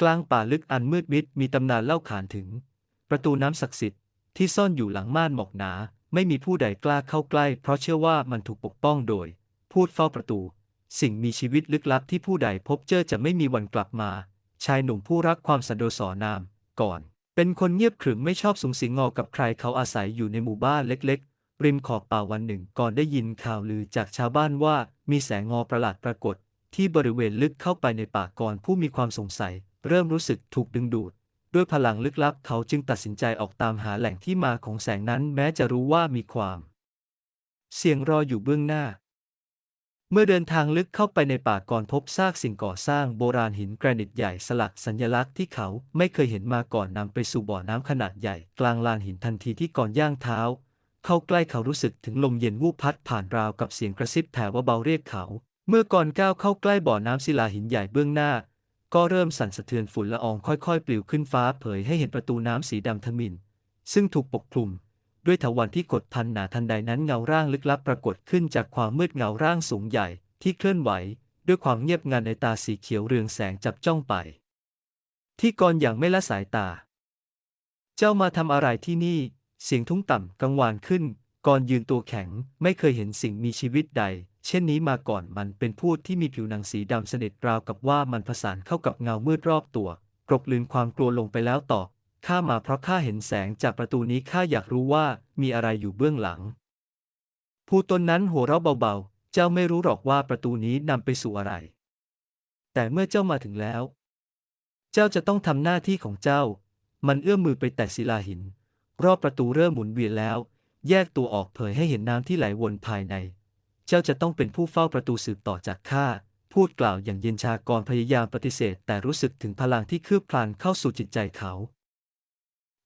กลางป่าลึกอันมืดมิดมีตำนานเล่าขานถึง ประตูน้ำศักดิ์สิทธิ์ที่ซ่อนอยู่หลังม่านหมอกหนา ไม่มีผู้ใดกล้าเข้าใกล้ เพราะเชื่อว่ามันถูกปกป้องโดย พูดเฝ้าประตู สิ่งมีชีวิตลึกลับที่ผู้ใดพบเจอจะไม่มีวันกลับมา ชายหนุ่มผู้รักความสันโดษสอนาม ก่อน เป็นคนเงียบขรึมไม่ชอบสุงสิงงอกับใครเขาอาศัยอยู่ในหมู่บ้านเล็ก ๆ ริมขอบป่าวันหนึ่งก่อนได้ยินข่าวลือจากชาวบ้านว่ามีแสงงอประหลาดปรากฏ ที่บริเวณลึกเข้าไปในป่าก่อนผู้มีความสงสัย เริ่มรู้สึกถูกดึงดูด ด้วยพลังลึกลับเขาจึงตัดสินใจออกตามหาแหล่งที่มาของแสงนั้นแม้จะรู้ว่ามีความ เสียงรออยู่เบื้องหน้า เมื่อเดินทางลึกเข้าไปในป่าก่อนพบซากสิ่งก่อสร้างโบราณหินแกรนิตใหญ่สลักสัญลักษณ์ที่เขาไม่เคยเห็นมาก่อนนำไปสู่บ่อน้ำขนาดใหญ่กลางลานหินทันทีที่ก่อนย่างเท้าเข้าใกล้เขารู้สึกถึงลมเย็นวูบพัดผ่านราวกับเสียงกระซิบแผ่วเบาเรียกเขา เมื่อก่อนก้าวเข้าใกล้บ่อน้ำศิลาหินใหญ่เบื้องหน้า ก็เริ่มสั่นสะเทือนฝุ่นละอองค่อยๆ ปลิวขึ้นฟ้าเผยให้เห็นประตูน้ำสีดำทมิน ซึ่งถูกปกคลุม ด้วยถาวรที่กดพันหนาทันใดนั้นเงาร่างลึกลับปรากฏขึ้นจากความมืดเงาร่างสูงใหญ่ที่เคลื่อนไหว ด้วยความเงียบงันในตาสีเขียวเรืองแสงจับจ้องไป ที่กรอย่างไม่ละสายตา เจ้ามาทำอะไรที่นี่ เสียงทุ้งต่ำกังวานขึ้นก่อนยืนตัวแข็งไม่เคยเห็นสิ่งมีชีวิตใด เช่นนี้มาก่อนมันเป็นพูดที่มีผิวหนังสีดำสนิทราวกับว่ามันผสานเข้ากับเงามืดรอบตัว กรบลืนความกลัวลงไปแล้วต่อข้ามาเพราะข้าเห็นแสงจากประตูนี้ข้าอยากรู้ว่ามีอะไรอยู่เบื้องหลัง ผู้ตนนั้นหัวเราะเบาๆ เจ้าไม่รู้หรอกว่าประตูนี้นำไปสู่อะไร แต่เมื่อเจ้ามาถึงแล้ว เจ้าจะต้องทำหน้าที่ของเจ้า มันเอื้อมมือไปแตะศิลาหิน รอบประตูเริ่มหมุนเวียนแล้ว แยกตัวออกเผยให้เห็นน้ำที่ไหลวนภายใน เจ้าจะต้องเป็นผู้เฝ้าประตูสืบต่อจากข้า พูดกล่าวอย่างเย็นชากรพยายามปฏิเสธ แต่รู้สึกถึงพลังที่คืบคลานเข้าสู่จิตใจเขา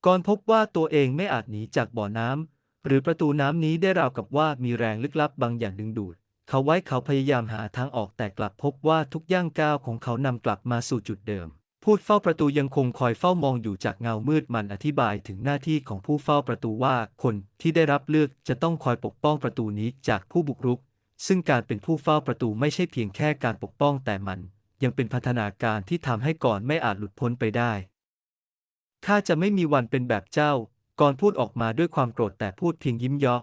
ก่อนพบว่าตัวเองไม่อาจหนีจากบ่อน้ำหรือประตูน้ำนี้ได้ราวกับว่ามีแรงลึกลับบางอย่างดึงดูด เขาไว้เขาพยายามหาทางออกแต่กลับพบว่าทุกย่างก้าวของเขานำกลับมาสู่จุดเดิมพูดเฝ้าประตูยังคงคอยเฝ้ามองอยู่จากเงามืดมันอธิบายถึงหน้าที่ของผู้เฝ้าประตูว่าคนที่ได้รับเลือกจะต้องคอยปกป้องประตูนี้จากผู้บุกรุก ซึ่งการเป็นผู้เฝ้าประตูไม่ใช่เพียงแค่การปกป้องแต่มันยังเป็นพัฒนาการที่ทำให้ก่อนไม่อาจหลุดพ้นไปได้ ข้าจะไม่มีวันเป็นแบบเจ้า ก่อนพูดออกมาด้วยความโกรธแต่พูดเพียงยิ้มยาะ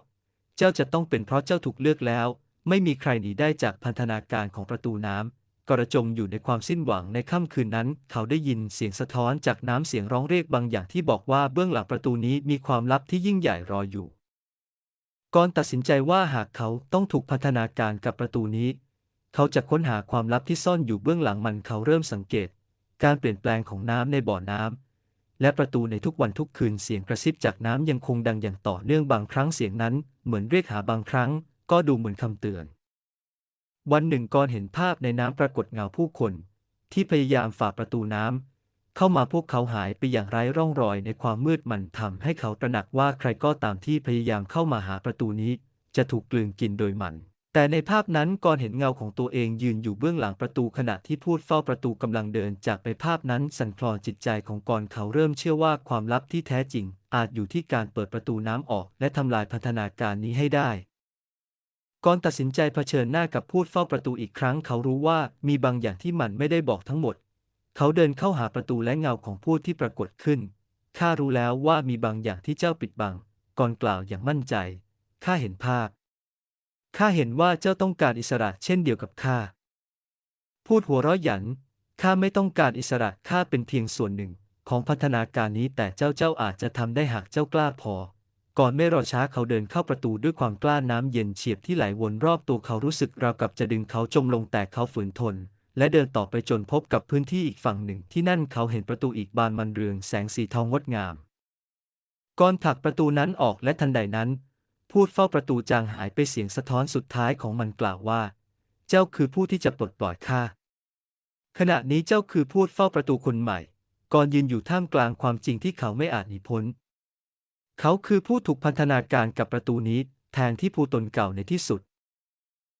เจ้าจะต้องเป็นเพราะเจ้าถูกเลือกแล้ว ไม่มีใครหนีได้จากพันธนาการของประตูน้ำกระจมอยู่ในความสิ้นหวังในค่ำคืนนั้น เขาได้ยินเสียงสะท้อนจากน้ำเสียงร้องเรียกบางอย่างที่บอกว่าเบื้องหลังประตูนี้มีความลับที่ยิ่งใหญ่รออยู่ ก่อนตัดสินใจว่าหากเขาต้องถูกพันธนาการกับประตูนี้ เขาจะค้นหาความลับที่ซ่อนอยู่เบื้องหลังมันเขาเริ่มสังเกต การเปลี่ยนแปลงของน้ำในบ่อน้ำและประตูในทุกวันทุกคืนเสียงกระซิบจากน้ำยังคงดังอย่างต่อเนื่องบางครั้งเสียงนั้น เหมือนเรียกหาบางครั้ง ก็ดูเหมือนคำเตือน วันหนึ่งก่อนเห็นภาพในน้ำปรากฏเงาผู้คน ที่พยายามฝ่าประตูน้ำ เข้ามาพวกเขาหายไปอย่างไร้ร่องรอยในความมืดมันทำให้เขาตระหนักว่าใครก็ตามที่พยายามเข้ามาหาประตูนี้ จะถูกกลืนกินโดยมัน แต่ในภาพนั้นก่อนเห็นเงาของตัวเองยืนอยู่เบื้องหลังประตูขณะที่พูดเฝ้าประตูกำลังเดินจากไปภาพนั้นสั่นคลอนจิตใจของกรเขาเริ่มเชื่อว่าความลับที่แท้จริง อาจอยู่ที่การเปิดประตูน้ำออก และทำลายพันธนาการนี้ให้ได้ก่อนตัดสินใจเผชิญหน้ากับพูดเฝ้าประตูอีกครั้งเขารู้ว่ามีบางอย่างที่มันไม่ได้บอกทั้งหมด เขาเดินเข้าหาประตูและเงาของพูดที่ปรากฏขึ้น ข้ารู้แล้วว่ามีบางอย่างที่เจ้าปิดบัง ก่อนกล่าวอย่างมั่นใจ ข้าเห็นภาพ ข้าเห็นว่าเจ้าต้องการอิสระเช่นเดียวกับข้า พูดหัวเราะหยัน ข้าไม่ต้องการอิสระ ข้าเป็นเพียงส่วนหนึ่งของพัฒนาการนี้แต่เจ้าเจ้าอาจจะทำได้หากเจ้ากล้าพอ ก่อนไม่รอช้าเขาเดินเข้าประตูด้วยความกล้าน้ำเย็นเฉียบที่ไหลวนรอบตัวเขารู้สึกราวกับจะดึงเขาจมลงแต่เขาฝืนทน และเดินต่อไปจนพบกับพื้นที่อีกฝั่งหนึ่งที่นั่นเขาเห็นประตูอีกบานมันเรืองแสงสีทองงดงามก่อนผลักประตูนั้นออกและทันใดนั้น พูดเฝ้าประตูจางหายไปเสียงสะท้อนสุดท้ายของมันกล่าวว่า เจ้าคือผู้ที่จะปลดปล่อยข้าขณะนี้เจ้าคือพูดเฝ้าประตูคนใหม่ ก่อนยืนอยู่ท่ามกลางความจริงที่เขาไม่อาจหนีพ้น เขาคือผู้ถูกพันธนาการกับประตูนี้แทนที่ผู้ตนเก่าในที่สุด